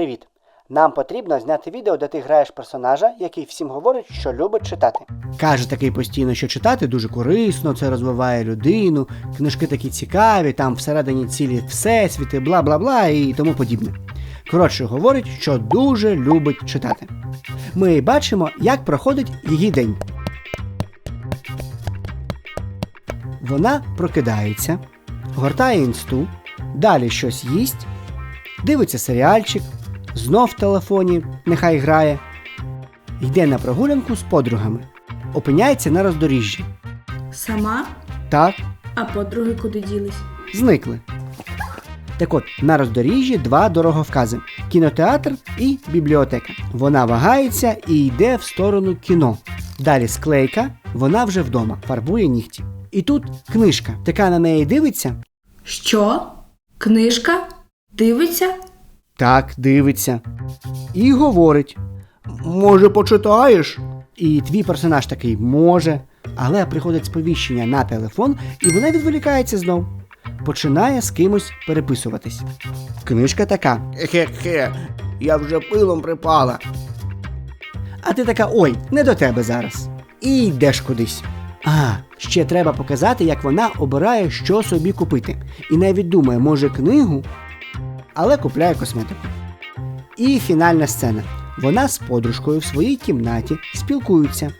Привіт! Нам потрібно зняти відео, де ти граєш персонажа, який всім говорить, що любить читати. Каже такий постійно, що читати дуже корисно, це розвиває людину, книжки такі цікаві, там всередині цілі всесвіти, бла бла бла і тому подібне. Коротше, говорить, що дуже любить читати. Ми бачимо, як проходить її день. Вона прокидається, гортає інсту, далі щось їсть, дивиться серіальчик, знов в телефоні, нехай грає, йде на прогулянку з подругами, опиняється на роздоріжжі. Сама, Так, а подруги куди ділись? зникли. Так от, на роздоріжжі два дороговкази: кінотеатр і бібліотека. Вона вагається і йде в сторону кіно. Далі склейка, вона вже вдома, фарбує нігті. І тут книжка, така на неї дивиться. Що? Книжка? Дивиться? Так, дивиться. І говорить: Може, почитаєш? І твій персонаж такий може, але приходить сповіщення на телефон, і вона відволікається знов. Починає з кимось переписуватись. Книжка така. Хе-хе, я вже пилом припала. А ти така: ой, не до тебе зараз. І йдеш кудись. А, ще треба показати, як вона обирає, що собі купити. І навіть думає, може, книгу, але купляє косметику. І фінальна сцена. Вона з подружкою в своїй кімнаті спілкуються.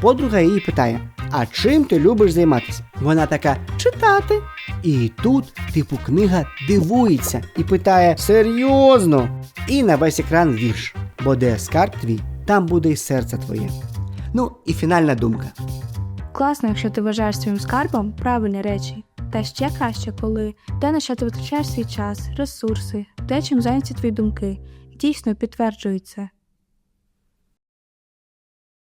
Подруга її питає: А чим ти любиш займатися? Вона така читати. І тут, типу, книга дивується і питає: Серйозно? І на весь екран вірш. Бо де скарб твій, там буде і серце твоє. Ну і фінальна думка. Класно, якщо ти вважаєш своїм скарбом правильні речі. Та ще краще, коли те, на що ти витрачаєш свій час, ресурси, те, чим зайняті твої думки, дійсно підтверджується.